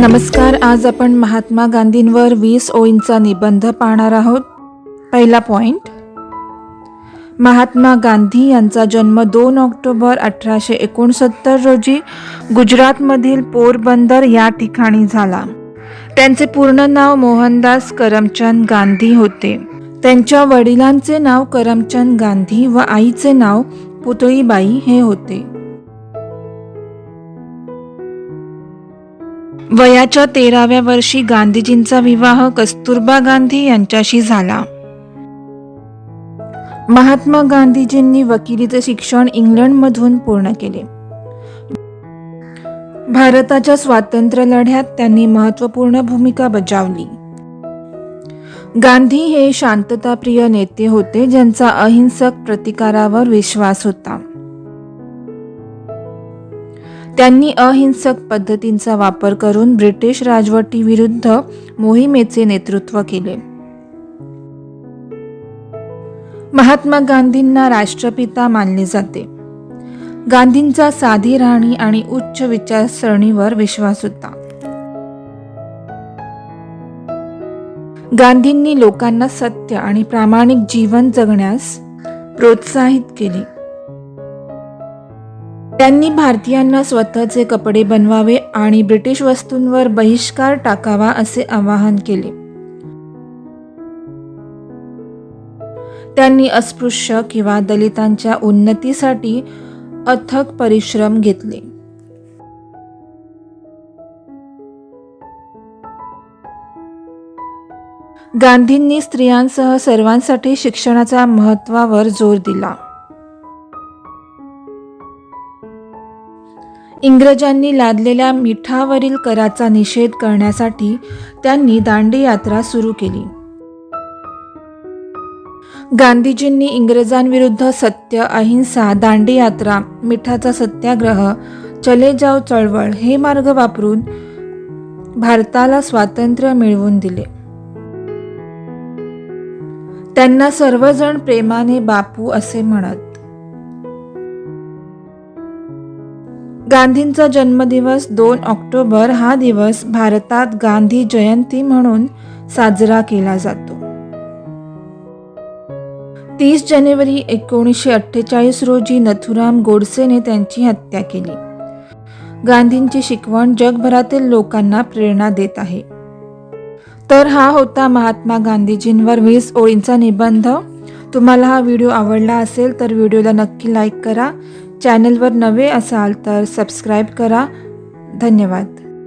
नमस्कार आज आपण महात्मा गांधींवर वीस ओळींचा निबंध पाहणार आहोत. पहिला पॉइंट महात्मा गांधी यांचा जन्म दोन ऑक्टोबर अठराशे एकोणसत्तर रोजी गुजरातमधील पोरबंदर या ठिकाणी झाला. त्यांचे पूर्ण नाव मोहनदास करमचंद गांधी होते. त्यांच्या वडिलांचे नाव करमचंद गांधी व आईचे नाव पुतळीबाई हे होते. वयाच्या तेराव्या वर्षी गांधीजींचा विवाह कस्तुरबा गांधी यांच्याशी झाला. महात्मा गांधीजींनी वकिलीचे शिक्षण इंग्लंडमधून पूर्ण केले. भारताच्या स्वातंत्र्य लढ्यात त्यांनी महत्त्वपूर्ण भूमिका बजावली. गांधी हे शांतताप्रिय नेते होते ज्यांचा अहिंसक प्रतिकारावर विश्वास होता. त्यांनी अहिंसक पद्धतींचा वापर करून ब्रिटिश राजवटीविरुद्ध मोहिमेचे नेतृत्व केले. महात्मा गांधींना राष्ट्रपिता मानले जाते. गांधींचा साधी राहणी आणि उच्च विचारसरणीवर विश्वास होता. गांधींनी लोकांना सत्य आणि प्रामाणिक जीवन जगण्यास प्रोत्साहित केले. त्यांनी भारतीयांना स्वतःचे कपडे बनवावे आणि ब्रिटिश वस्तूंवर बहिष्कार टाकावा असे आवाहन केले. त्यांनी अस्पृश्य किंवा दलितांच्या उन्नतीसाठी अथक परिश्रम घेतले. गांधींनी स्त्रियांसह सर्वांसाठी शिक्षणाच्या महत्त्वावर जोर दिला. इंग्रजांनी लादलेल्या मिठावरील कराचा निषेध करण्यासाठी त्यांनी दांडी यात्रा सुरू केली. गांधीजींनी इंग्रजांविरुद्ध सत्य अहिंसा दांडी यात्रा मिठाचा सत्याग्रह चले जाव चळवळ हे मार्ग वापरून भारताला स्वातंत्र्य मिळवून दिले. त्यांना सर्वजण प्रेमाने बापू असे म्हणत गांधींचा जन्मदिवस दोन ऑक्टोबर हा दिवस भारतात गांधी जयंती म्हणून साजरा केला जातो. तीस जानेवारी एकोणीसशे अठ्ठेचाळीस रोजी नथुराम गोडसेने त्यांची हत्या केली. गांधींची शिकवण जगभरातील लोकांना प्रेरणा देत आहे. तर हा होता महात्मा गांधीजींवर वीस ओळींचा निबंध. तुम्हाला हा व्हिडिओ आवडला असेल तर व्हिडिओला नक्की लाईक करा. चॅनलवर नवे असाल तर सबस्क्राईब करा. धन्यवाद.